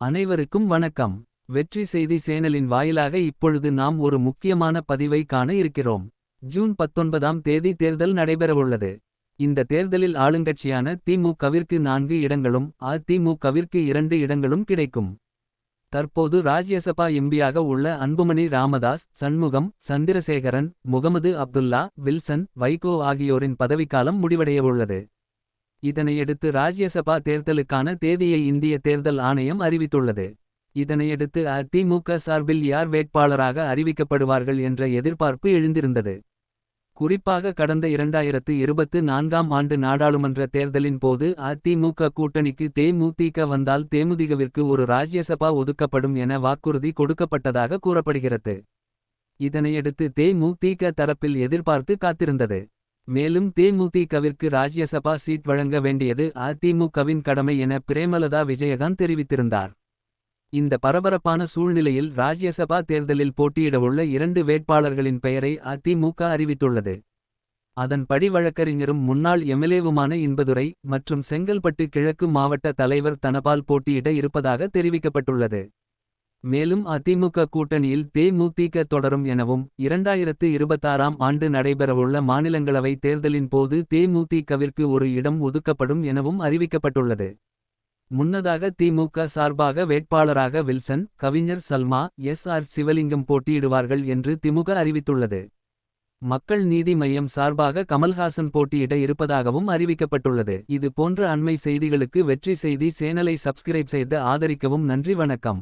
அனைவருக்கும் வணக்கம். வெற்றி செய்தி சேனலின் வாயிலாக இப்பொழுது நாம் ஒரு முக்கியமான பதிவை காண இருக்கிறோம். ஜூன் பத்தொன்பதாம் தேதி தேர்தல் நடைபெறவுள்ளது. இந்த தேர்தலில் ஆளுங்கட்சியான திமுகவிற்கு நான்கு இடங்களும் அதிமுகவிற்கு இரண்டு இடங்களும் கிடைக்கும். தற்போது ராஜ்யசபா எம்பியாக உள்ள அன்புமணி ராமதாஸ் சண்முகம் சந்திரசேகரன் முகமது அப்துல்லா வில்சன் வைகோ ஆகியோரின் பதவிக்காலம் முடிவடையவுள்ளது. இதனையடுத்து ராஜ்யசபா தேர்தலுக்கான தேதியை இந்திய தேர்தல் ஆணையம் அறிவித்துள்ளது. இதனையடுத்து அதிமுக சார்பில் யார் வேட்பாளராக அறிவிக்கப்படுவார்கள் என்ற எதிர்பார்ப்பு எழுந்திருந்தது. குறிப்பாக கடந்த இரண்டாயிரத்து இருபத்து நான்காம் ஆண்டு நாடாளுமன்ற தேர்தலின் போது அதிமுக கூட்டணிக்கு தேமுதிக வந்தால் தேமுதிகவிற்கு ஒரு ராஜ்யசபா ஒதுக்கப்படும் என வாக்குறுதி கொடுக்கப்பட்டதாக கூறப்படுகிறது. இதனையடுத்து தேமுதிக தரப்பில் எதிர்பார்த்து காத்திருந்தது. மேலும் தேமுதிகவிற்கு ராஜ்யசபா சீட் வழங்க வேண்டியது அதிமுகவின் கடமை என பிரேமலதா விஜயகாந்த் தெரிவித்திருந்தார். இந்த பரபரப்பான சூழ்நிலையில் ராஜ்யசபா தேர்தலில் போட்டியிடவுள்ள இரண்டு வேட்பாளர்களின் பெயரை அதிமுக அறிவித்துள்ளது. அதன்படி வழக்கறிஞரும் முன்னாள் எம்எல்ஏவுமான இன்பதுரை மற்றும் செங்கல்பட்டு கிழக்கு மாவட்ட தலைவர் தனபால் போட்டியிட இருப்பதாக தெரிவிக்கப்பட்டுள்ளது. மேலும் அதிமுக கூட்டணியில் தேமுதிக தொடரும் எனவும் இரண்டாயிரத்து இருபத்தாறாம் ஆண்டு நடைபெறவுள்ள மாநிலங்களவை தேர்தலின் போது தேமுதிகவிற்கு ஒரு இடம் ஒதுக்கப்படும் எனவும் அறிவிக்கப்பட்டுள்ளது. முன்னதாக திமுக சார்பாக வேட்பாளராக வில்சன் கவிஞர் சல்மா எஸ். ஆர். சிவலிங்கம் போட்டியிடுவார்கள் என்று திமுக அறிவித்துள்ளது. மக்கள் நீதி மையம் சார்பாக கமல்ஹாசன் போட்டியிட இருப்பதாகவும் அறிவிக்கப்பட்டுள்ளது. இது போன்ற அண்மை செய்திகளுக்கு வெற்றி செய்தி சேனலை சப்ஸ்கிரைப் செய்து ஆதரிக்கவும் நன்றி வணக்கம்.